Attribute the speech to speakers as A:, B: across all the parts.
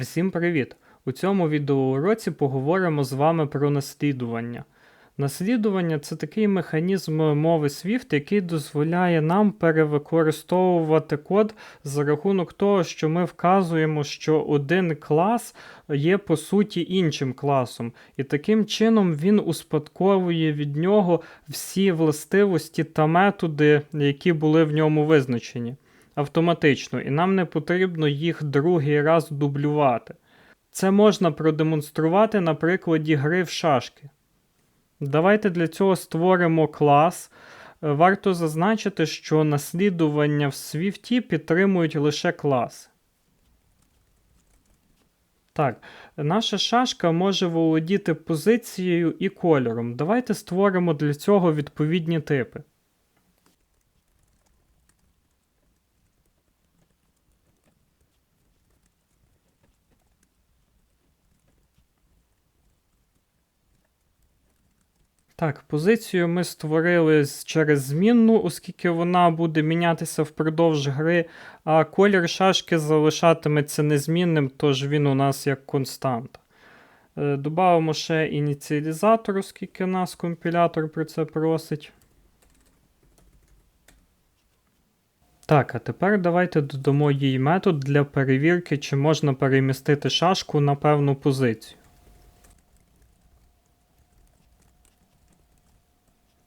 A: Всім привіт! У цьому відеоуроці поговоримо з вами про наслідування. Наслідування це такий механізм мови Swift, який дозволяє нам перевикористовувати код за рахунок того, що ми вказуємо, що один клас є по суті іншим класом, і таким чином він успадковує від нього всі властивості та методи, які були в ньому визначені автоматично, і нам не потрібно їх другий раз дублювати. Це можна продемонструвати на прикладі гри в шашки. Давайте для цього створимо клас. Е, Варто зазначити, що наслідування в Swift підтримують лише класи. Так, наша шашка може володіти позицією і кольором. Давайте створимо для цього відповідні типи. Так, позицію ми створили через змінну, оскільки вона буде мінятися впродовж гри, а колір шашки залишатиметься незмінним, тож він у нас як константа. Е, Добавимо ще ініціалізатор, оскільки нас компілятор про це просить. Так, а тепер давайте додамо їй метод для перевірки, чи можна перемістити шашку на певну позицію.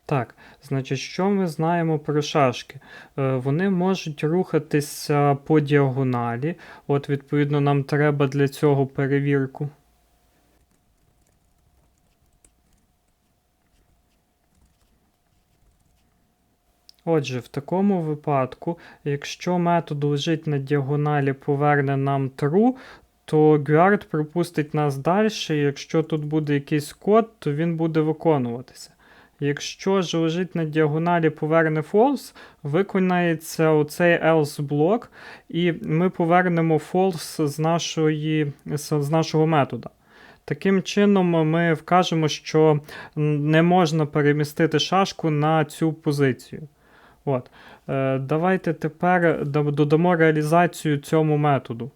A: Так, значить, що ми знаємо про шашки? Е, вони можуть рухатися по діагоналі. От, відповідно, нам треба для цього перевірку. Отже, в такому випадку, якщо метод лежить на діагоналі, поверне нам true, то guard пропустить нас далі. і Якщо тут буде якийсь код, то він буде виконуватися. Якщо ж лежить на діагоналі поверне false, виконається оцей else блок, і ми повернемо false з, нашої, з нашого метода. Таким чином, ми вкажемо, що не можна перемістити шашку на цю позицію. От. Е, Давайте тепер додамо реалізацію цьому методу.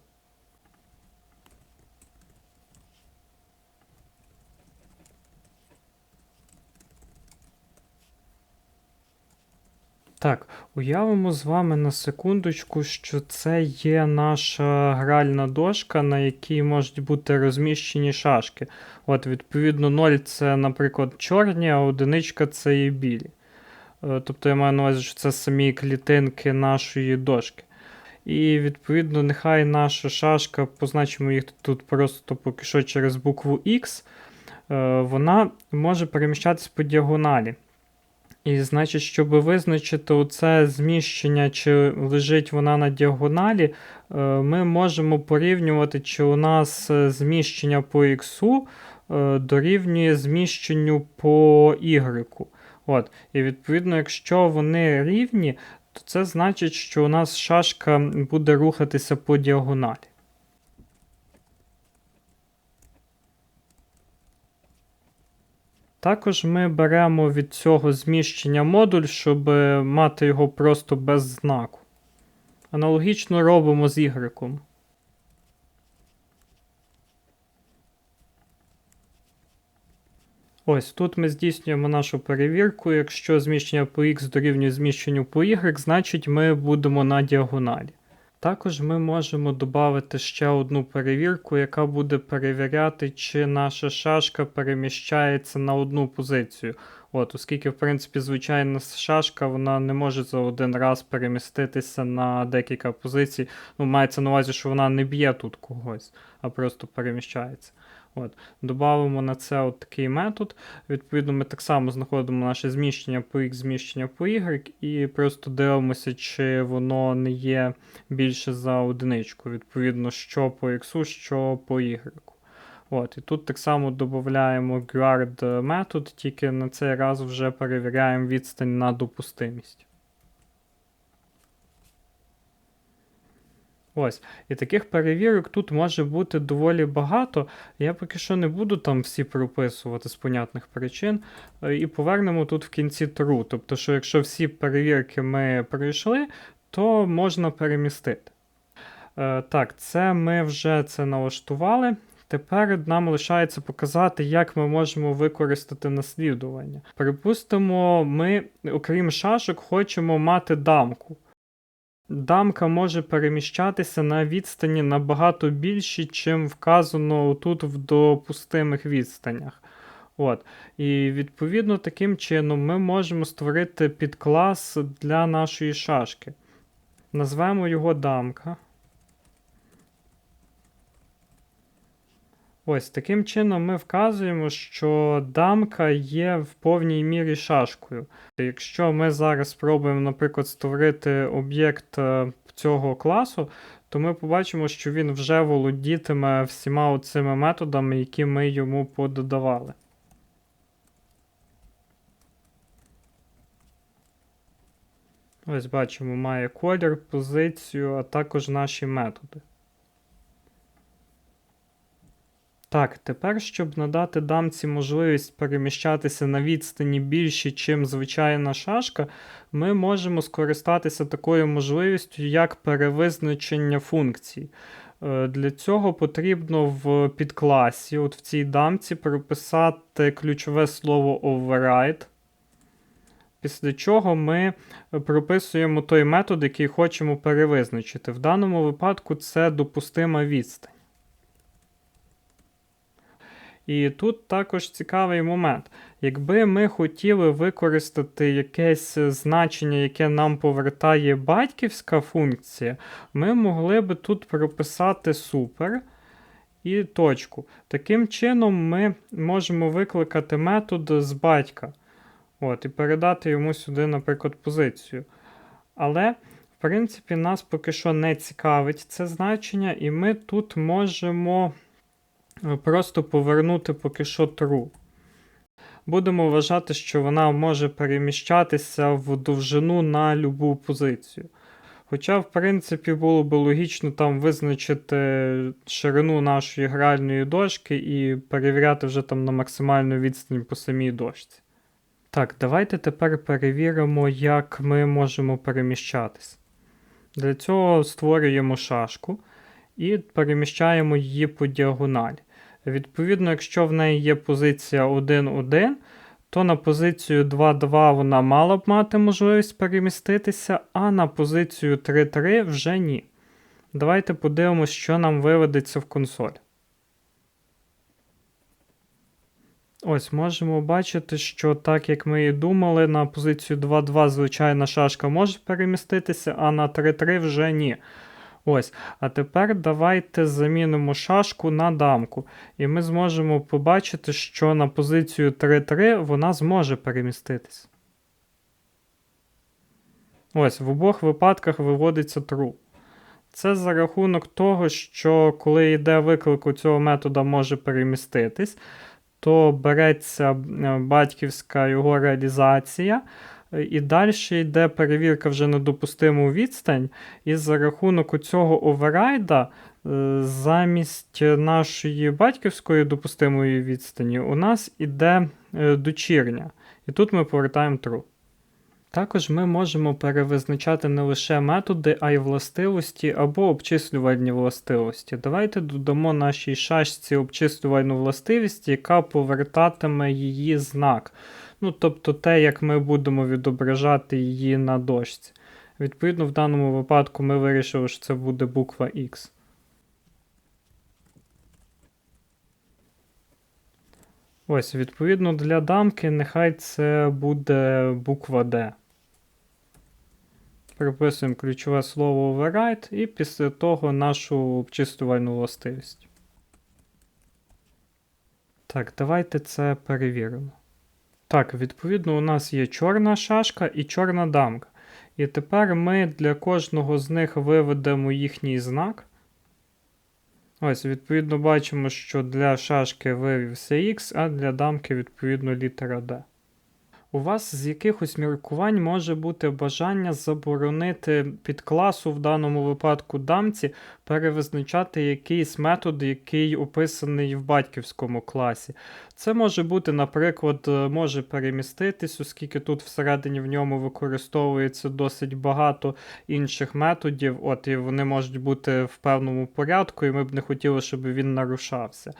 A: Так, уявимо з вами на секундочку, що це є наша гральна дошка, на якій можуть бути розміщені шашки. От, відповідно, 0 це, наприклад, чорні, а одиничка це є білі. Е, Тобто я маю на увазі, що це самі клітинки нашої дошки. І відповідно, нехай наша шашка, позначимо їх тут просто поки що через букву X, е, вона може переміщатися по діагоналі. І значить, щоб визначити оце зміщення, чи лежить вона на діагоналі, е, ми можемо порівнювати, чи у нас е, зміщення по X е, дорівнює зміщенню по Y. От. І відповідно, якщо вони рівні, то це значить, що у нас шашка буде рухатися по діагоналі. Також ми беремо від цього зміщення модуль, щоб мати його просто без знаку. Аналогічно робимо з Y. Ось тут ми здійснюємо нашу перевірку. Якщо зміщення по X дорівнює зміщенню по Y, значить ми будемо на діагоналі. Також ми можемо додати ще одну перевірку, яка буде перевіряти, чи наша шашка переміщається на одну позицію. От, Оскільки, в принципі, звичайна шашка вона не може за один раз переміститися на декілька позицій. Ну, мається на увазі, що вона не б'є тут когось, а просто переміщається. От. Добавимо на це от такий метод. Відповідно, ми так само знаходимо наше зміщення по X, зміщення по Y, і просто дивимося, чи воно не є більше за одиничку. Відповідно, що по X, що по Y. От, І тут так само додаємо guard метод, тільки на цей раз вже перевіряємо відстань на допустимість. Ось. І таких перевірок тут може бути доволі багато. Я поки що не буду там всі прописувати з понятних причин. Е, І повернемо тут в кінці true. Тобто, що якщо всі перевірки ми пройшли, то можна перемістити. Е, так, це ми вже це налаштували. Тепер нам лишається показати, як ми можемо використати наслідування. Припустимо, ми, окрім шашок, хочемо мати дамку. Дамка може переміщатися на відстані набагато більші, чим вказано тут в допустимих відстанях. От. І відповідно таким чином ми можемо створити підклас для нашої шашки. Назвемо його дамка. Ось таким чином ми вказуємо, що дамка є в повній мірі шашкою. Якщо ми зараз спробуємо, наприклад, створити об'єкт е, цього класу, то ми побачимо, що він вже володітиме всіма цими методами, які ми йому пододавали. Ось бачимо, має колір, позицію, а також наші методи. Так, тепер, щоб надати дамці можливість переміщатися на відстані більші, чим звичайна шашка, ми можемо скористатися такою можливістю, як перевизначення функцій. Е, Для цього потрібно в підкласі, от в цій дамці, прописати ключове слово override. Після чого ми прописуємо той метод, який хочемо перевизначити. В даному випадку це допустима відстань. І тут також цікавий момент. Якби ми хотіли використати якесь значення, яке нам повертає батьківська функція, ми могли би тут прописати супер і точку. Таким чином, ми можемо викликати метод з батька. От, І передати йому сюди, наприклад, позицію. Але, в принципі, нас поки що не цікавить це значення, і ми тут можемо просто повернути поки що true. Будемо вважати, що вона може переміщатися в довжину на любу позицію. Хоча, в принципі, було б логічно там визначити ширину нашої гральної дошки і перевіряти вже там на максимальну відстань по самій дошці. Так, давайте тепер перевіримо, як ми можемо переміщатись. Для цього створюємо шашку і переміщаємо її по діагоналі. Відповідно, якщо в неї є позиція 1-1, то на позицію 2-2 вона мала б мати можливість переміститися, а на позицію 3-3 вже ні. Давайте подивимося, що нам виведеться в консоль. Ось, можемо бачити, що так як ми і думали, на позицію 2-2 звичайна шашка може переміститися, а на 3-3 вже ні. Ось, А тепер давайте замінимо шашку на дамку. І ми зможемо побачити, що на позицію 3-3 вона зможе переміститись. Ось, в обох випадках виводиться true. Це за рахунок того, що коли йде виклик у цього метода може переміститись, то береться е, батьківська його реалізація. І далі йде перевірка вже на допустиму відстань, і за рахунок цього оверрайда е, замість нашої батьківської допустимої відстані у нас іде е, дочірня. І тут ми повертаємо true. Також ми можемо перевизначати не лише методи, а й властивості або обчислювальні властивості. Давайте додамо нашій шашці обчислювальну властивість, яка повертатиме її знак. Ну, тобто те, як ми будемо відображати її на дошці. Відповідно, в даному випадку ми вирішили, що це буде буква X. Ось, відповідно, для дамки нехай це буде буква D. Приписуємо ключове слово override і після того нашу обчислювальну властивість. Так, давайте це перевіримо. Так, відповідно, у нас є чорна шашка і чорна дамка. І тепер ми для кожного з них виведемо їхній знак. Ось, відповідно, бачимо, що для шашки вивівся X, а для дамки, відповідно, літера D. У вас з якихось міркувань може бути бажання заборонити підкласу, в даному випадку дамці, перевизначати якийсь метод, який описаний в батьківському класі. Це може бути, наприклад, може переміститись, оскільки тут всередині в ньому використовується досить багато інших методів, от і вони можуть бути в певному порядку, і ми б не хотіли, щоб він нарушався.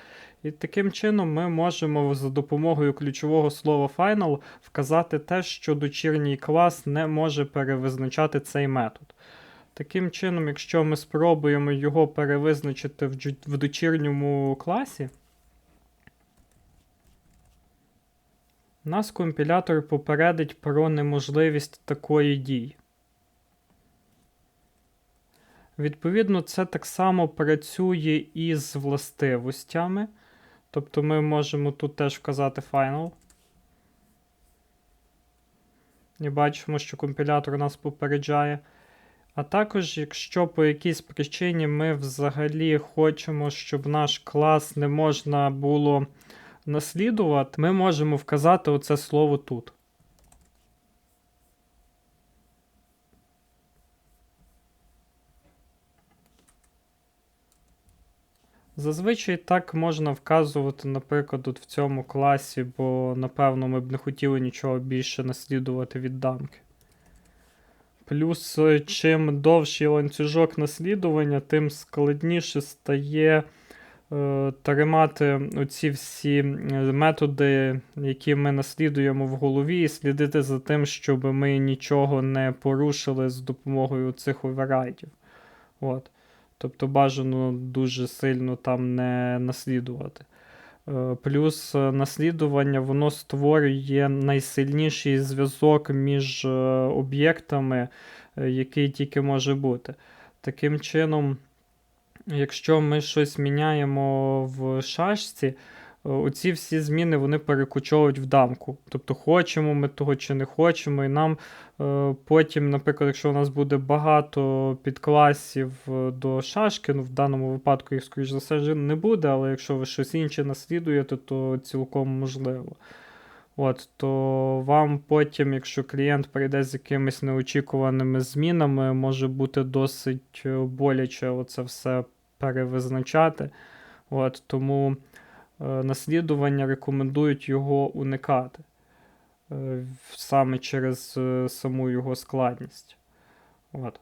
A: І таким чином ми можемо за допомогою ключового слова final вказати те, що дочірній клас не може перевизначати цей метод. Таким чином, якщо ми спробуємо його перевизначити в, дочірньому класі, нас компілятор попередить про неможливість такої дії. Відповідно, це так само працює і з властивостями. Тобто ми можемо тут теж вказати final. І бачимо, що компілятор нас попереджає. А також, якщо по якійсь причині ми взагалі хочемо, щоб наш клас не можна було наслідувати, ми можемо вказати оце слово тут. Зазвичай так можна вказувати, наприклад, от в цьому класі, бо, напевно, ми б не хотіли нічого більше наслідувати від дамки. Плюс, е, чим довший ланцюжок наслідування, тим складніше стає е, тримати оці всі методи, які ми наслідуємо в голові, і слідити за тим, щоб ми нічого не порушили з допомогою цих оверрайдів. От. Тобто бажано дуже сильно там не наслідувати. Е, плюс е, наслідування воно створює найсильніший зв'язок між е, об'єктами, який тільки може бути. Таким чином, якщо ми щось міняємо в шашці, оці всі зміни вони перекочовують в дамку. Тобто, хочемо ми того чи не хочемо, і нам е, потім, наприклад, якщо у нас буде багато підкласів е, до шашки, ну в даному випадку їх, скоріш за все, не буде, але якщо ви щось інше наслідуєте, то цілком можливо. От, То вам потім, якщо клієнт прийде з якимись неочікуваними змінами, може бути досить е, боляче оце все перевизначати. От, Тому наслідування рекомендують його уникати е, саме через е, саму його складність. От.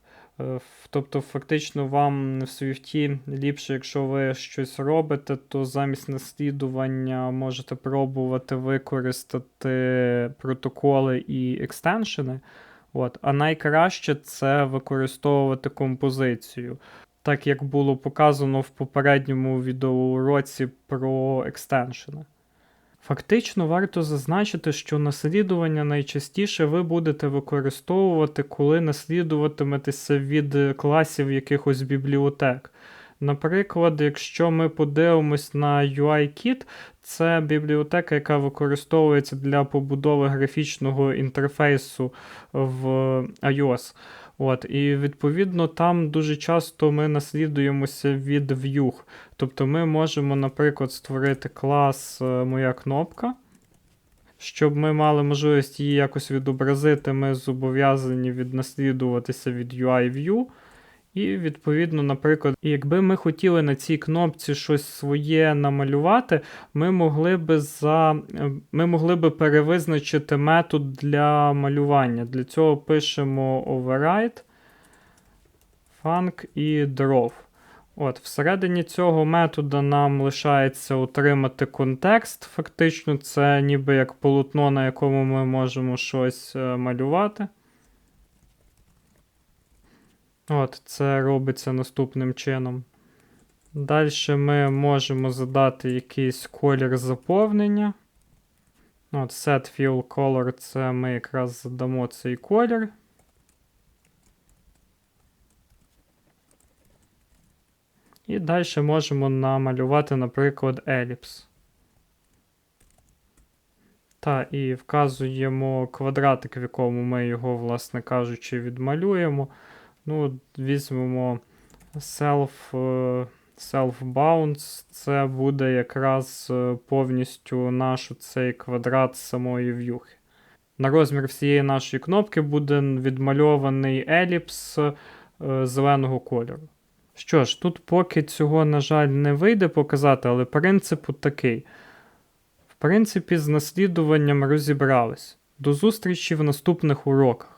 A: Тобто, фактично, вам в Swift ліпше, якщо ви щось робите, то замість наслідування можете пробувати використати протоколи і екстеншени. От. А найкраще це використовувати композицію так як було показано в попередньому відеоуроці про екстеншени. Фактично варто зазначити, що наслідування найчастіше ви будете використовувати, коли наслідуватиметеся від класів якихось бібліотек. Наприклад, якщо ми подивимось на UIKit, це бібліотека, яка використовується для побудови графічного інтерфейсу в iOS. От, І відповідно там дуже часто ми наслідуємося від в'юг. Тобто ми можемо, наприклад, створити клас е, Моя кнопка. Щоб ми мали можливість її якось відобразити, ми зобов'язані віднаслідуватися від UI-View. І, відповідно, наприклад, якби ми хотіли на цій кнопці щось своє намалювати, ми могли би за, ми могли би перевизначити метод для малювання. Для цього пишемо override, func і draw. От, Всередині цього метода нам лишається отримати контекст. Фактично, це ніби як полотно, на якому ми можемо щось е, малювати. От, Це робиться наступним чином. Далі ми можемо задати якийсь колір заповнення. От, Set fill color це ми якраз задамо цей колір. І далі можемо намалювати, наприклад, еліпс. Та, і вказуємо квадратик, в якому ми його, власне кажучи, відмалюємо. Ну, Візьмемо self, е, self-bounds, це буде якраз е, повністю наш цей квадрат самої в'юхи. на розмір всієї нашої кнопки буде відмальований еліпс е, зеленого кольору. Що ж, тут поки цього, на жаль, не вийде показати, але принцип такий. В принципі, з наслідуванням розібрались. До зустрічі в наступних уроках.